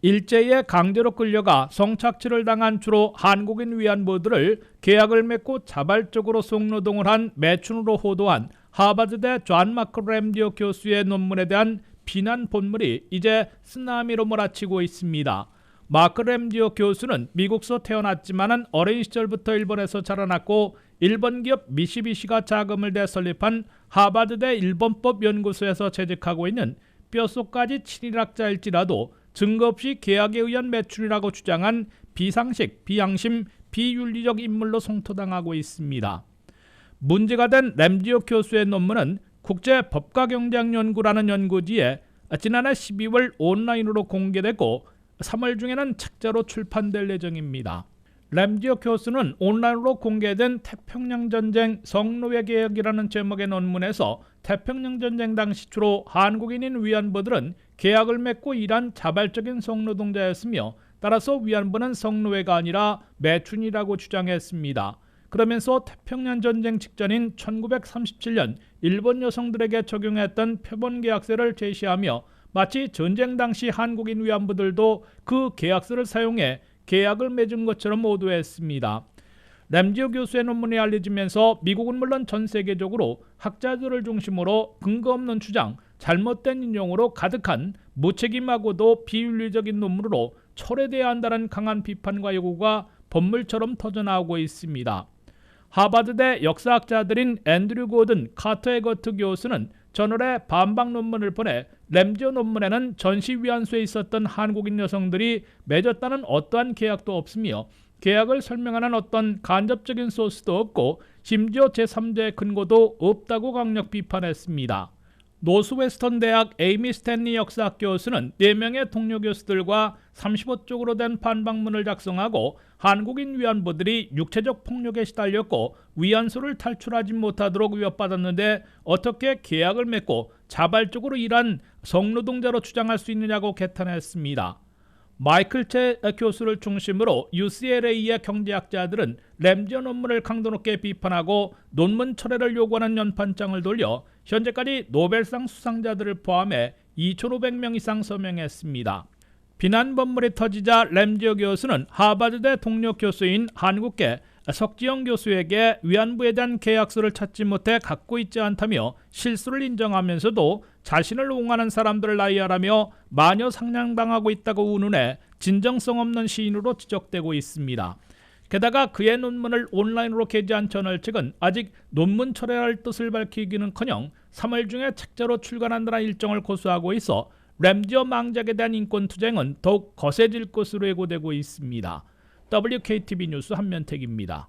일제에 강제로 끌려가 성착취를 당한 주로 한국인 위안부들을 계약을 맺고 자발적으로 속노동을 한 매춘으로 호도한 하버드대 존 마크 램디오 교수의 논문에 대한 비난 본물이 이제 쓰나미로 몰아치고 있습니다. 마크 램디오 교수는 미국서 태어났지만은 어린 시절부터 일본에서 자라났고 일본 기업 미시비시가 자금을 대 설립한 하버드대 일본법 연구소에서 재직하고 있는 뼛속까지 친일학자일지라도 증거 없이 계약에 의한 매출이라고 주장한 비상식, 비양심, 비윤리적 인물로 송토당하고 있습니다. 문제가 된 램지오 교수의 논문은 국제 법과 경쟁 연구라는 연구지에 지난해 12월 온라인으로 공개되고 3월 중에는 책자로 출판될 예정입니다. 램지오 교수는 온라인으로 공개된 태평양 전쟁 성노예 계약이라는 제목의 논문에서 태평양 전쟁 당시 주로 한국인인 위안부들은 계약을 맺고 일한 자발적인 성노동자였으며 따라서 위안부는 성노예가 아니라 매춘이라고 주장했습니다. 그러면서 태평양 전쟁 직전인 1937년 일본 여성들에게 적용했던 표본 계약서를 제시하며 마치 전쟁 당시 한국인 위안부들도 그 계약서를 사용해 계약을 맺은 것처럼 오도했습니다. 램지오 교수의 논문이 알려지면서 미국은 물론 전 세계적으로 학자들을 중심으로 근거 없는 주장, 잘못된 인용으로 가득한 무책임하고도 비윤리적인 논문으로 철회돼야 한다는 강한 비판과 요구가 법물처럼 터져나오고 있습니다. 하버드대 역사학자들인 앤드류 고든, 카터 에거트 교수는 저널에 반박 논문을 보내 램지오 논문에는 전시위안소에 있었던 한국인 여성들이 맺었다는 어떠한 계약도 없으며 계약을 설명하는 어떤 간접적인 소스도 없고 심지어 제3자의 근거도 없다고 강력 비판했습니다. 노스웨스턴 대학 에이미 스탠리 역사학 교수는 4명의 동료 교수들과 35쪽으로 된 반박문을 작성하고 한국인 위안부들이 육체적 폭력에 시달렸고 위안소를 탈출하지 못하도록 위협받았는데 어떻게 계약을 맺고 자발적으로 일한 성노동자로 주장할 수 있느냐고 개탄했습니다. 마이클 채 교수를 중심으로 UCLA의 경제학자들은 램지어 논문을 강도 높게 비판하고 논문 철회를 요구하는 연판장을 돌려 현재까지 노벨상 수상자들을 포함해 2,500명 이상 서명했습니다. 비난 법물이 터지자 램지어 교수는 하버드대 동료 교수인 한국계 석지영 교수에게 위안부에 대한 계약서를 찾지 못해 갖고 있지 않다며 실수를 인정하면서도 자신을 옹호하는 사람들을 나이하라며 마녀 상냥당하고 있다고 운운해 진정성 없는 시인으로 지적되고 있습니다. 게다가 그의 논문을 온라인으로 게재한 저널 측은 아직 논문 철회할 뜻을 밝히기는커녕 3월 중에 책자로 출간한다는 일정을 고수하고 있어 램지어 망작에 대한 인권 투쟁은 더욱 거세질 것으로 예고되고 있습니다. WKTV 뉴스 한면택입니다.